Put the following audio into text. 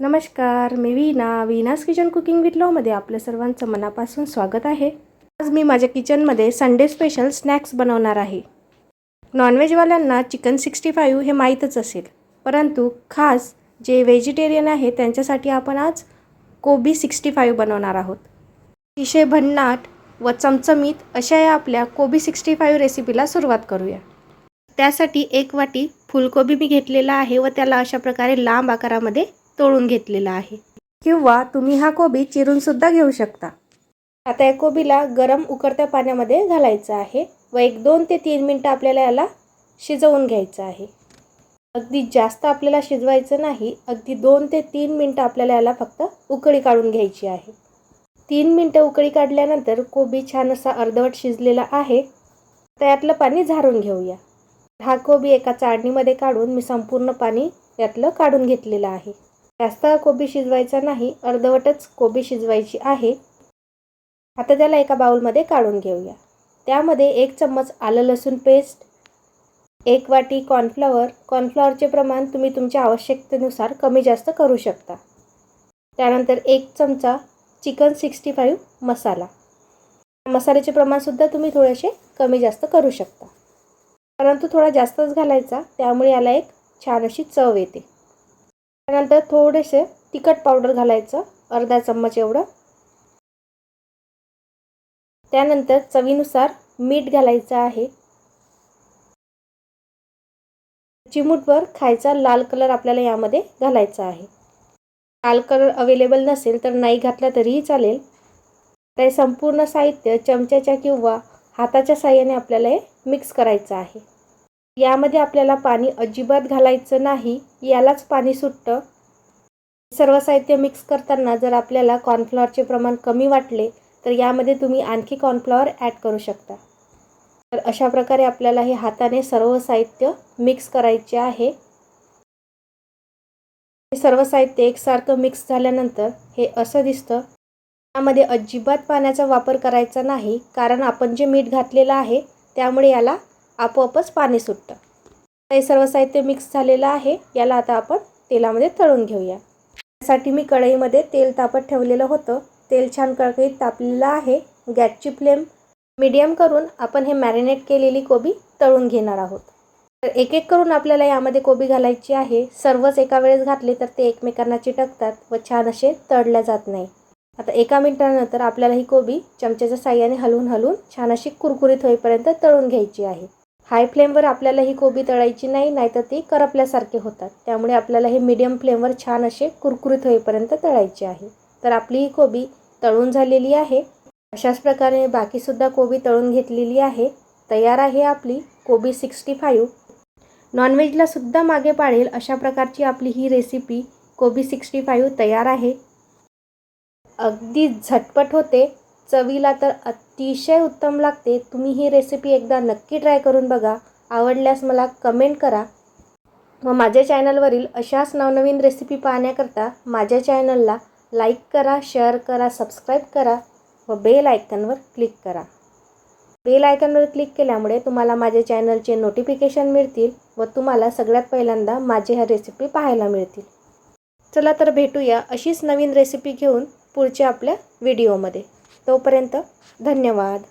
नमस्कार मी Veena Veena's kitchen cooking with लॉमध्ये आपल्या सर्वांचं मनापासून स्वागत आहे. आज मी माझ्या किचनमध्ये संडे स्पेशल स्नॅक्स बनवणार आहे. नॉनव्हेजवाल्यांना चिकन सिक्स्टी फाईव्ह हे माहीतच असेल. परंतु खास जे व्हेजिटेरियन आहे त्यांच्यासाठी आपण आज कोबी सिक्स्टी फाईव्ह बनवणार आहोत. अतिशय भन्नाट व चमचमीत अशा या आपल्या कोबी सिक्स्टी फाईव्ह रेसिपीला सुरुवात करूया. त्यासाठी एक वाटी फुलकोबी मी घेतलेला आहे व त्याला अशा प्रकारे लांब आकारामध्ये तोडून घेतलेला आहे. किंवा तुम्ही हा कोबी चिरूनसुद्धा घेऊ शकता. आता या कोबीला गरम उकळत्या पाण्यामध्ये घालायचं आहे व एक दोन ते तीन मिनटं आपल्याला याला शिजवून घ्यायचं आहे. अगदी जास्त आपल्याला शिजवायचं नाही अगदी दोन ते तीन मिनटं आपल्याला याला फक्त उकळी काढून घ्यायची आहे. तीन मिनटं उकळी काढल्यानंतर कोबी छान असा अर्धवट शिजलेला आहे. त्यातलं पाणी झारून घेऊया. हा कोबी एका चाळणीमध्ये काढून मी संपूर्ण पाणी यातलं काढून घेतलेलं आहे. जास्त कोबी शिजवायचा नाही अर्धवटच कोबी शिजवायची आहे. आता त्याला एका बाउलमध्ये काढून घेऊया. त्यामध्ये एक चम्मच आलं लसूण पेस्ट एक वाटी कॉर्नफ्लॉवर. कॉर्नफ्लॉवरचे प्रमाण तुम्ही तुमच्या आवश्यकतेनुसार कमी जास्त करू शकता. त्यानंतर एक चमचा चिकन सिक्स्टी फाईव्ह मसाला. मसाल्याचे प्रमाणसुद्धा तुम्ही थोडेसे कमी जास्त करू शकता. परंतु थोडा जास्तच घालायचा त्यामुळे याला एक छान अशी चव येते. त्यानंतर थोडेसे तिखट पावडर घालायचं अर्धा चम्मच एवढं. त्यानंतर चवीनुसार मीठ घालायचं आहे. चिमूटभर खायचा लाल कलर आपल्याला यामध्ये घालायचा आहे. लाल कलर अवेलेबल नसेल तर नाही घातला तरीही चालेल. ते संपूर्ण साहित्य चमच्याच्या किंवा हाताच्या साह्याने आपल्याला हे मिक्स करायचं आहे. यामध्ये आपल्याला पाणी अजिबात घालायचं नाही यालाच पाणी सुटतं. सर्व साहित्य मिक्स करताना जर आपल्याला कॉर्नफ्लॉवरचे प्रमाण कमी वाटले तर यामध्ये तुम्ही आणखी कॉर्नफ्लॉवर ॲड करू शकता. तर अशा प्रकारे आपल्याला हे हाताने सर्व साहित्य मिक्स करायचे आहे. हे सर्व साहित्य एकसारखं मिक्स झाल्यानंतर हे असं दिसतं. यामध्ये अजिबात पाण्याचा वापर करायचा नाही कारण आपण जे मीठ घातलेलं आहे त्यामुळे याला आपोआपच पाणी सुटतं. हे सर्व साहित्य मिक्स झालेलं आहे. याला आता आपण तेलामध्ये तळून घेऊया. त्यासाठी मी कढईमध्ये तेल तापत ठेवलेलं होतं. तेल छान कळकळीत तापलेलं आहे. गॅसची फ्लेम मीडियम करून आपण हे मॅरिनेट केलेली कोबी तळून घेणार आहोत. तर एक एक करून आपल्याला यामध्ये कोबी घालायची आहे. सर्वच एका वेळेस घातले तर ते एकमेकांना चिटकतात व छान असे तळल्या जात नाही. आता एका मिनिटानंतर आपल्याला ही कोबी चमच्याच्या साह्याने हलवून हलवून छान अशी कुरकुरीत होईपर्यंत तळून घ्यायची आहे. हाय फ्लेमवर आपल्याला ही कोबी तळायची नाही नाहीतर ती करपल्यासारखे होतात. त्यामुळे आपल्याला हे मीडियम फ्लेमवर छान असे कुरकुरीत होईपर्यंत तळायचे आहे. तर आपली ही कोबी तळून झालेली आहे. अशाच प्रकारे बाकीसुद्धा कोबी तळून घेतलेली आहे. तयार आहे आपली कोबी सिक्स्टी फाईव्ह. नॉनव्हेजला सुद्धा मागे पाळेल अशा प्रकारची आपली ही रेसिपी कोबी सिक्स्टी फाईव्ह तयार आहे. अगदी झटपट होते. चवीला तर अतिशय उत्तम लागते. तुम्ही ही रेसिपी एकदा नक्की ट्राय करून बघा. आवडल्यास मला कमेंट करा. व माझ्या चॅनलवरील अशाच नवनवीन रेसिपी पाहण्याकरता माझ्या चॅनलला लाईक करा शेअर करा सबस्क्राईब करा व बेल आयकनवर क्लिक करा. बेल आयकनवर क्लिक केल्यामुळे तुम्हाला माझ्या चॅनलचे नोटिफिकेशन मिळतील व तुम्हाला सगळ्यात पहिल्यांदा माझे ह्या रेसिपी पाहायला मिळतील. चला तर भेटूया अशीच नवीन रेसिपी घेऊन पुढच्या आपल्या व्हिडिओमध्ये तोपर्यंत धन्यवाद.